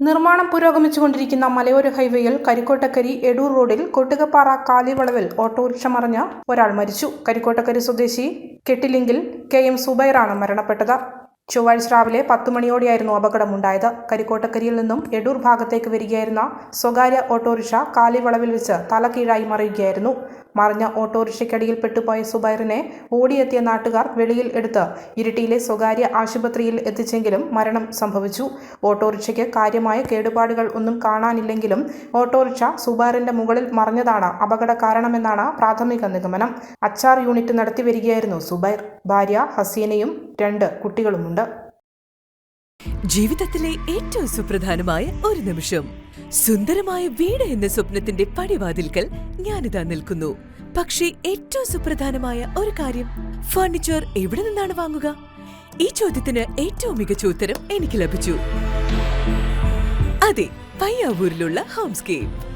നിർമ്മാണം പുരോഗമിച്ചുകൊണ്ടിരിക്കുന്ന മലയോര ഹൈവേയിൽ കരിക്കോട്ടക്കരി എടൂർ റോഡിൽ കൊട്ടുകപ്പാറ കാലിവളവിൽ ഓട്ടോറിക്ഷ മറിഞ്ഞ് ഒരാൾ മരിച്ചു. കരിക്കോട്ടക്കരി സ്വദേശി കെട്ടിലിങ്കിൽ കെ എം സുബൈറാണ് മരണപ്പെട്ടത്. ചൊവ്വാഴ്ച രാവിലെ പത്ത് മണിയോടെയായിരുന്നു അപകടമുണ്ടായത്. കരിക്കോട്ടക്കരിയിൽ നിന്നും എടൂർ ഭാഗത്തേക്ക് വരികയായിരുന്ന സ്വകാര്യ ഓട്ടോറിക്ഷ കാലിവളവിൽ വെച്ച് തലകീഴായി മറിയുകയായിരുന്നു. മറിഞ്ഞ ഓട്ടോറിക്ഷയ്ക്കടിയിൽ പെട്ടുപോയ സുബൈറിനെ ഓടിയെത്തിയ നാട്ടുകാർ വെളിയിൽ എടുത്ത് ഇരിട്ടിയിലെ സ്വകാര്യ ആശുപത്രിയിൽ എത്തിച്ചെങ്കിലും മരണം സംഭവിച്ചു. ഓട്ടോറിക്ഷയ്ക്ക് കാര്യമായ കേടുപാടുകൾ ഒന്നും കാണാനില്ലെങ്കിലും ഓട്ടോറിക്ഷ സുബൈറിന്റെ മുകളിൽ മറിഞ്ഞതാണ് അപകട കാരണമെന്നാണ് പ്രാഥമിക നിഗമനം. അച്ചാർ യൂണിറ്റ് നടത്തിവരികയായിരുന്നു സുബൈർ. ഭാര്യ ഹസീനയും രണ്ട് കുട്ടികളുമുണ്ട്. ജീവിതത്തിലെ ഏറ്റവും സുപ്രധാനമായ ഒരു നിമിഷം. സുന്ദരമായ വീട് എന്ന സ്വപ്നത്തിന്റെ പടിവാതിൽക്കൽ ഞാനിതാ നിൽക്കുന്നു. പക്ഷേ ഏറ്റവും സുപ്രധാനമായ ഒരു കാര്യം ഫർണിച്ചർ എവിടെ നിന്നാണ് വാങ്ങുക? ഈ ചോദ്യത്തിന് ഏറ്റവും മികച്ച ഉത്തരം എനിക്ക് ലഭിച്ചു. അതെ പയ്യാവൂരിലുള്ള ഹോംസ്കേപ്പ്